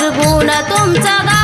विसरबू तुमचा